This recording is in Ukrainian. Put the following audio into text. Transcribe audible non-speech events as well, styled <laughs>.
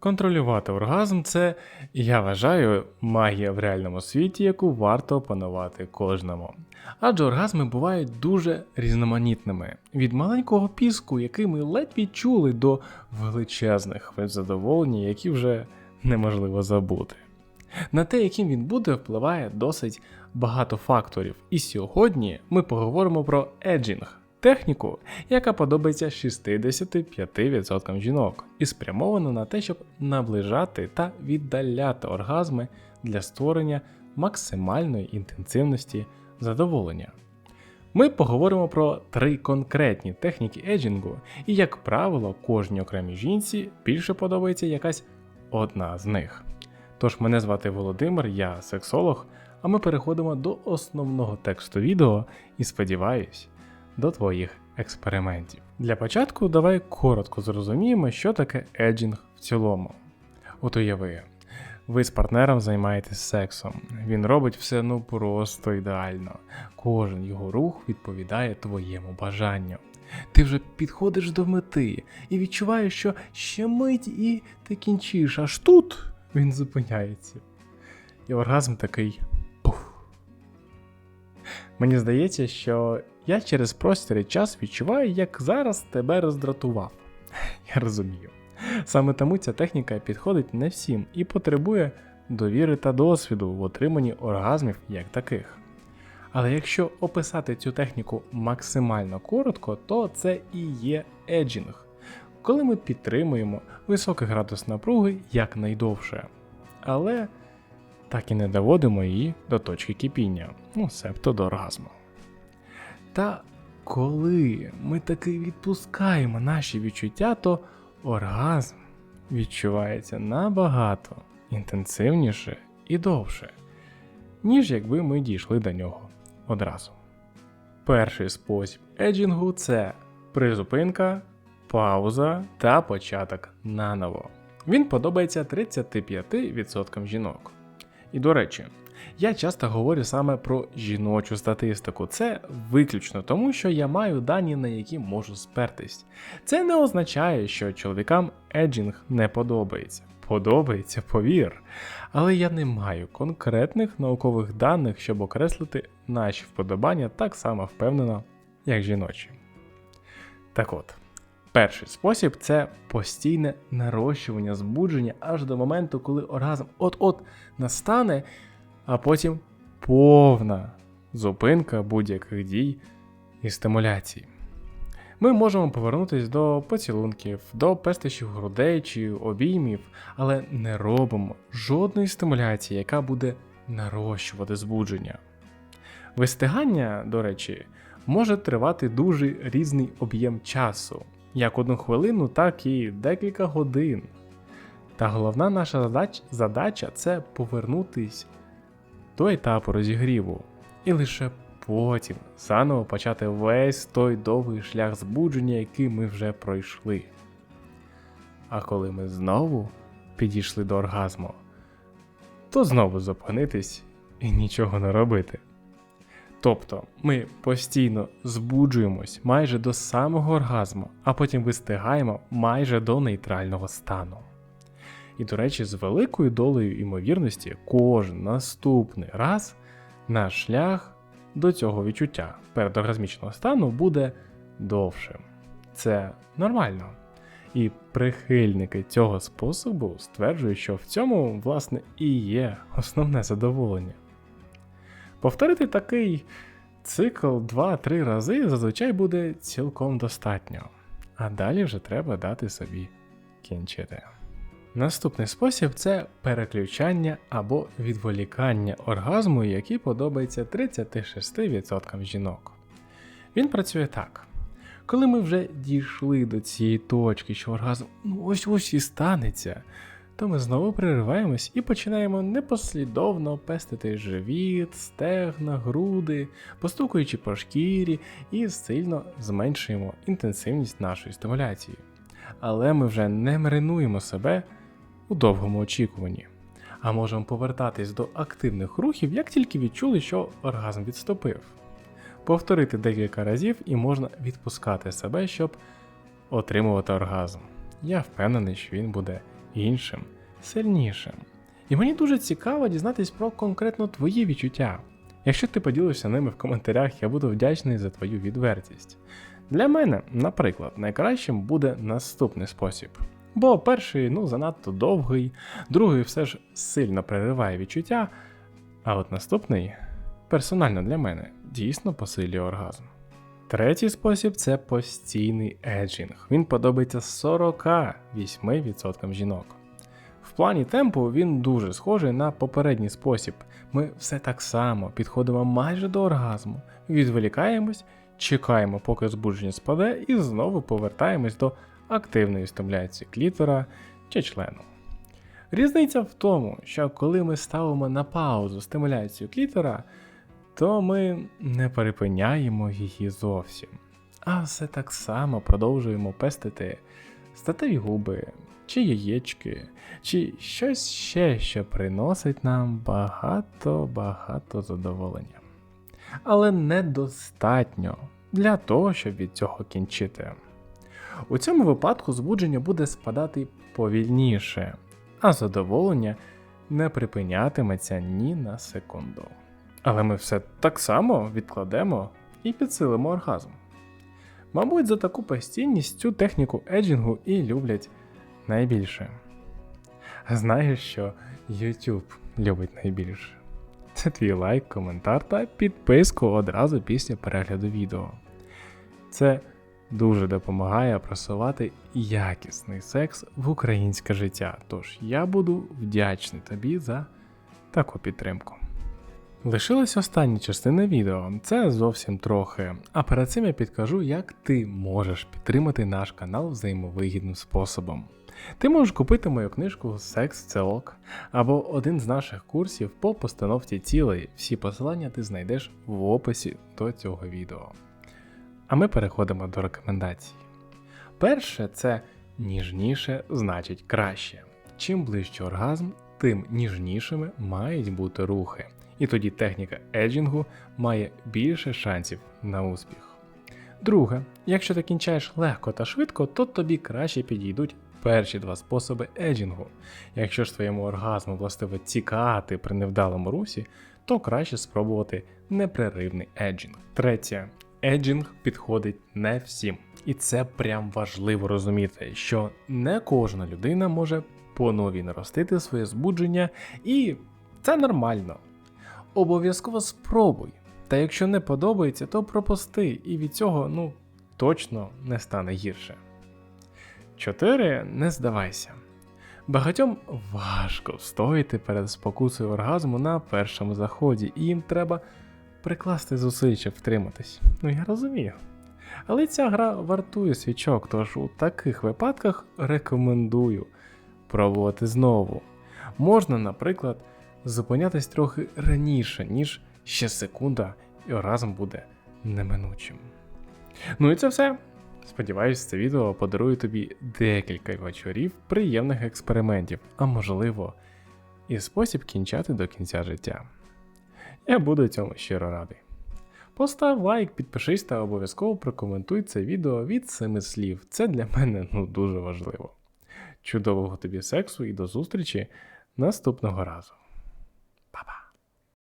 Контролювати оргазм це, я вважаю, магія в реальному світі, яку варто опанувати кожному. Адже оргазми бувають дуже різноманітними: від маленького піску, який ми ледь відчули, до величезних задоволень, які вже неможливо забути. На те, яким він буде, впливає досить багато факторів. І сьогодні ми поговоримо про еджінг. Техніку, яка подобається 65% жінок, і спрямована на те, щоб наближати та віддаляти оргазми для створення максимальної інтенсивності задоволення. Ми поговоримо про три конкретні техніки еджінгу, і, як правило, кожній окремій жінці більше подобається якась одна з них. Тож мене звати Володимир, я сексолог, а ми переходимо до основного тексту відео і сподіваюсь, до твоїх експериментів. Для початку давай коротко зрозуміємо, що таке еджінг в цілому. От уяви, ви з партнером займаєтесь сексом. Він робить все ну просто ідеально. Kожен його рух відповідає твоєму бажанню. Ти вже підходиш до мети і відчуваєш, що ще мить і ти кінчиш, аж тут він зупиняється. І оргазм такий. Мені здається, що я через простір і час відчуваю, як зараз тебе роздратував. <laughs> Я розумію. Саме тому ця техніка підходить не всім і потребує довіри та досвіду в отриманні оргазмів як таких. Але якщо описати цю техніку максимально коротко, то це і є еджінг, коли ми підтримуємо високий градус напруги якнайдовше, але так і не доводимо її до точки кипіння, ну себто до оргазму. Та коли ми таки відпускаємо наші відчуття, то оргазм відчувається набагато інтенсивніше і довше, ніж якби ми дійшли до нього одразу. Перший спосіб еджінгу це призупинка, пауза та початок наново. Він подобається 35% жінок. І до речі, я часто говорю саме про жіночу статистику. Це виключно тому, що я маю дані, на які можу спертись. Це не означає, що чоловікам еджінг не подобається. Подобається, повір. Але я не маю конкретних наукових даних, щоб окреслити наші вподобання так само впевнено, як жіночі. Так от, перший спосіб це постійне нарощування збудження аж до моменту, коли оргазм от-от настане а потім повна зупинка будь-яких дій і стимуляцій. Ми можемо повернутися до поцілунків, до пестищів грудей чи обіймів, але не робимо жодної стимуляції, яка буде нарощувати збудження. Вистигання, до речі, може тривати дуже різний об'єм часу, як одну хвилину, так і декілька годин. Та головна наша задач, задача це повернутись до етапу розігріву, і лише потім заново почати весь той довгий шлях збудження, який ми вже пройшли. А коли ми знову підійшли до оргазму, то знову зупинитись і нічого не робити. Тобто ми постійно збуджуємось майже до самого оргазму, а потім вистигаємо майже до нейтрального стану. І, до речі, з великою долею ймовірності, кожен наступний раз наш шлях до цього відчуття передоргазмічного стану буде довшим. Це нормально. І прихильники цього способу стверджують, що в цьому, власне, і є основне задоволення. Повторити такий цикл 2-3 рази зазвичай буде цілком достатньо, а далі вже треба дати собі кінчити. Наступний спосіб це переключання або відволікання оргазму, який подобається 36% жінок. Він працює так. Коли ми вже дійшли до цієї точки, що оргазм ну ось ось і станеться, то ми знову перериваємось і починаємо непослідовно пестити живіт, стегна, груди, постукуючи по шкірі і сильно зменшуємо інтенсивність нашої стимуляції. Але ми вже не маринуємо себе у довгому очікуванні. А можемо повертатись до активних рухів, як тільки відчули, що оргазм відступив. Повторити декілька разів і можна відпускати себе, щоб отримувати оргазм. Я впевнений, що він буде іншим сильнішим. І мені дуже цікаво дізнатись про конкретно твої відчуття. Якщо ти поділишся ними в коментарях, я буду вдячний за твою відвертість. Для мене, наприклад, найкращим буде наступний спосіб. Бо перший ну занадто довгий, другий все ж сильно перериває відчуття, а от наступний, персонально для мене, дійсно посилює оргазм. Третій спосіб це постійний еджінг. Він подобається 48% жінок. В плані темпу він дуже схожий на попередній спосіб. Ми все так само підходимо майже до оргазму, відволікаємось, чекаємо, поки збудження спаде, і знову повертаємось до активної стимуляції клітора чи члену. Різниця в тому, що коли ми ставимо на паузу стимуляцію клітора, то ми не перепиняємо її зовсім, а все так само продовжуємо пестити статеві губи, чи яєчки, чи щось ще, що приносить нам багато-багато задоволення. Але недостатньо для того, щоб від цього кінчити. У цьому випадку збудження буде спадати повільніше, а задоволення не припинятиметься ні на секунду. Але ми все так само відкладемо і підсилимо оргазм. Мабуть, за таку постійність цю техніку еджінгу і люблять найбільше. Знаєш, що YouTube любить найбільше? Це твій лайк, коментар та підписку одразу після перегляду відео. Це дуже допомагає просувати якісний секс в українське життя. Тож я буду вдячний тобі за таку підтримку. Лишилась остання частина відео, це зовсім трохи. А перед цим я підкажу, як ти можеш підтримати наш канал взаємовигідним способом. Ти можеш купити мою книжку Секс це ок або один з наших курсів по постановці цілей. Всі посилання ти знайдеш в описі до цього відео. А ми переходимо до рекомендацій. Перше, це ніжніше значить краще. Чим ближче оргазм, тим ніжнішими мають бути рухи. І тоді техніка еджінгу має більше шансів на успіх. Друге, якщо ти кінчаєш легко та швидко, то тобі краще підійдуть перші два способи еджінгу. Якщо ж твоєму оргазму властиво тікати при невдалому русі, то краще спробувати непреривний еджінг. Третє. Еджінг підходить не всім. І це прям важливо розуміти, що не кожна людина може по новій наростити своє збудження, і це нормально. Обов'язково спробуй. Та якщо не подобається, то пропусти, і від цього ну точно не стане гірше. 4. Не здавайся. Багатьом важко встояти перед спокусою оргазму на першому заході, і їм треба прикласти зусиль, щоб втриматись. Ну я розумію. Але ця гра вартує свічок, тож у таких випадках рекомендую пробувати знову. Можна, наприклад, зупинятись трохи раніше, ніж ще секунда, і оргазм буде неминучим. Ну і це все. Сподіваюсь, це відео подарує тобі декілька вечорів приємних експериментів, а можливо, і спосіб кінчати до кінця життя. Я буду цьому щиро радий. Постав лайк, підпишись та обов'язково прокоментуй це відео від семи слів. Це для мене ну дуже важливо. Чудового тобі сексу і до зустрічі наступного разу.